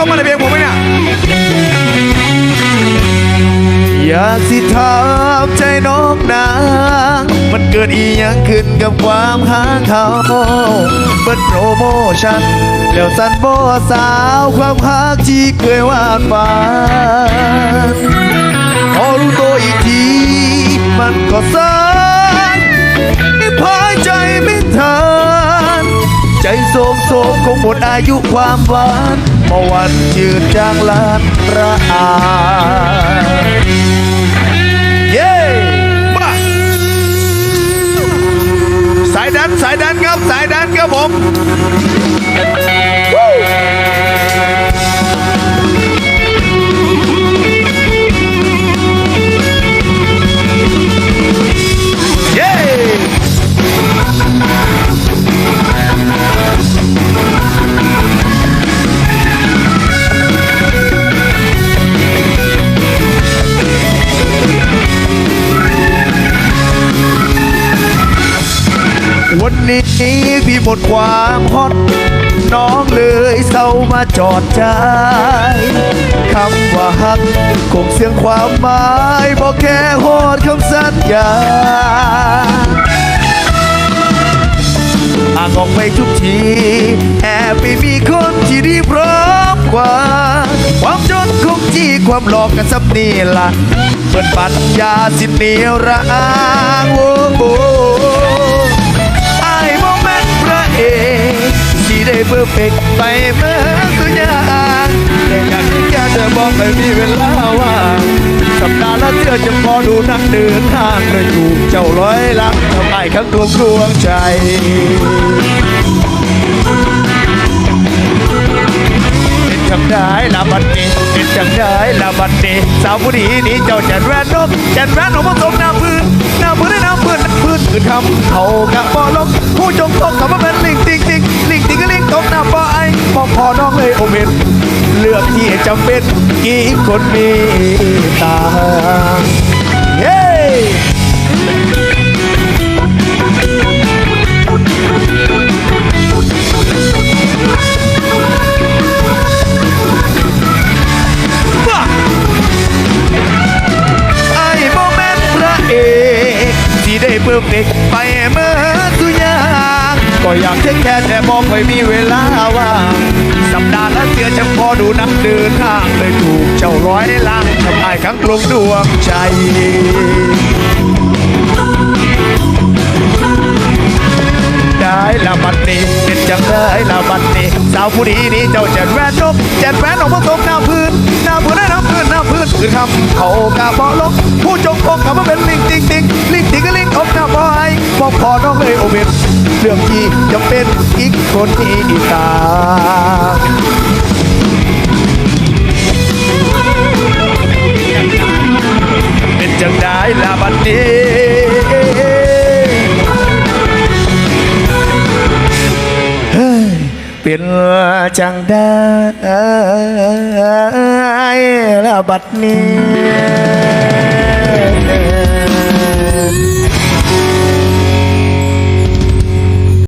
เข้ามาในเพลงผมไหมเนี่ยอยากสิถามใจน้องนางมันเกิดอีหยังขึ้นกับความหาเขาเปิดโปรโมชั่นแล้วสันบ่สาวความหักที่เคยวาดฝันพอรู้ตัวอีกทีมันก็สายพายใจไม่ทัน ใจโศมโศมคงหมดอายุความหวานเมื่อวันยืดจางลานระอาเย้มาสายดันสายดันครับสายดันครับผม นี้พี่หมดความฮอตน้องเลยเศร้ามาจอดใจคำว่าฮักคงเสียงความหมายบอกแค่โหดคำสัญญาอ่างออกไปทุกที แอบไปมีคนที่ดีพร้อมกว่า ความจนคงจี้ความหลอกกันสับนี่ละเปิดปัญญาสิเหนียวระอางโอ้โห เพอร์เฟกไปเมื่อตัวอย่างแต่อยากที่แกจะบอกไม่มีเวลาว่างสัปดาห์ละเที่ยวจะพอดูนักเดินทางเลยถูกเจ้าร้อยลักทำไมข้างดวงดวงใจเป็นจังได้ละบัดนี้เป็นจังได้ละบัดนี้สาวผู้ดีนี้เจ้าจันแวนนกจันแวนของผสมน้ำพื้นน้ำพื้นได้น้ำพื้นน้ำพื้นพื้นคำเขากะบอลกผู้จงตกกับมาเป็นลิงติง ติงก็ลิงตกน้ำบ่อไอพอพอน้องเลยโอเมนเลือกที่จำเป็นกี่คนมีตาเฮ้บ้าไอ้โมเมนต์พระเอกที่ได้เพิ่มเด็กไปเมื่อทุกอย่า ก็อยากเทคแค่แต่บอกไม่มีเวลาว่างสัปดาห์ละเสียจะพอดูนักเดินทางเลยถูกเจ้าร้อยล้างทำลายครั้งลมดวงใจได้ละบัดนี้เป็นจังได้ละบัดนี้สาวผู้ดีนี้เจ้าแจนแวนนกแจนแวนออกมาตกหน้าพื้นหน้าพื้นได้น้ำพื้นหน้าพื้นพื้นคำเขากะบอลกผู้จงพงกลับมาเป็นลิงติงติงลิงติงก็ลิงออกหน้าบอยบอกพอน้องเลยโอเมน เรื่องที่จำเป็นอีกคนอีตาเป็นจังได้ละบัดนี้เป็นจังได้ละบัดนี้